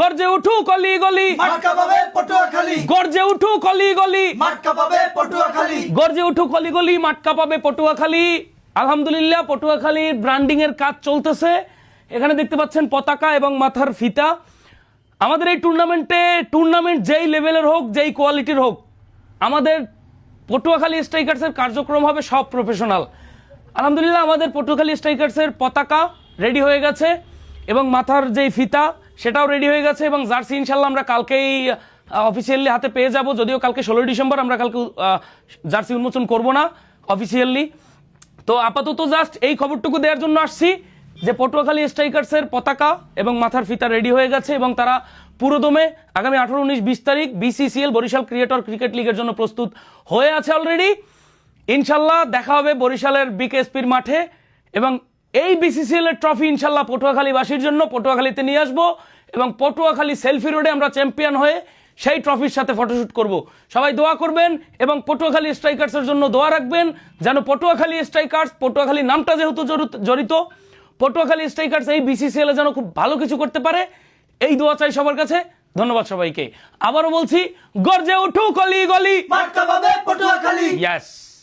গর্জে উঠু কলি গলি। গর্জে উঠু কলি গলি। গর্জে উঠু কলি গলি মাটকা পাবে পটুয়াখালী। আলহামদুলিল্লাহ পটুয়াখালীর ব্র্যান্ডিং এর কাজ চলতেছে। এখানে দেখতে পাচ্ছেন পতাকা এবং মাথার ফিতা। আমাদের এই টুর্নামেন্টে টুর্নামেন্ট যেই লেভেলের হোক যেই কোয়ালিটির হোক আমাদের পটুয়াখালী স্ট্রাইকার্সের কার্যক্রম হবে সব প্রফেশনাল আলহামদুলিল্লাহ আমাদের পটুয়াখালী স্ট্রাইকার্সের পতাকা রেডি হয়ে গেছে এবং মাথার যেই ফিতা সেটাও রেডি হয়ে গেছে এবং জার্সি ইনশাল্লাহ আমরা কালকেই অফিসিয়ালি হাতে পেয়ে যাব। যদিও কালকে ষোলোই ডিসেম্বর, আমরা কালকে জার্সি উন্মোচন করব না অফিসিয়ালি তো আপাতত জাস্ট এই খবরটুকু দেওয়ার জন্য আসছি যে পটুয়াখালী স্ট্রাইকার্সের পতাকা এবং মাথার ফিতা রেডি হয়ে গেছে এবং তারা পুরোদমে আগামী আঠারো, উনিশ, বিশ তারিখ বিসিসিএল বরিশাল ক্রিয়েটর ক্রিকেট লিগের জন্য প্রস্তুত হয়ে আছে অলরেডি ইনশাল্লাহ দেখা হবে বরিশালের বিকেএসপির মাঠে এবং এই বিসিসিএল এর ট্রফি ইনশাল্লাহ পটুয়াখালীবাসীর জন্য পটুয়াখালীতে নিয়ে আসব এবং পটুয়াখালী সেলফি রোডে আমরা চ্যাম্পিয়ন হয়ে সেই ট্রফির সাথে ফটোশ্যুট করব। সবাই দোয়া করবেন এবং পটুয়াখালী স্ট্রাইকার্সের জন্য দোয়া রাখবেন যেন পটুয়াখালী স্ট্রাইকার্স পটুয়াখালী নামটা যেহেতু জড়িত- পটুয়াখালী স্ট্রাইকার্স এই বিসিসিএল এ যেন খুব ভালো কিছু করতে পারে এই দোয়া চাই সবার কাছে। ধন্যবাদ সবাইকে। আবারও বলছি গর্জে উঠু কলি গলি। পটুয়াখালী। ইয়েস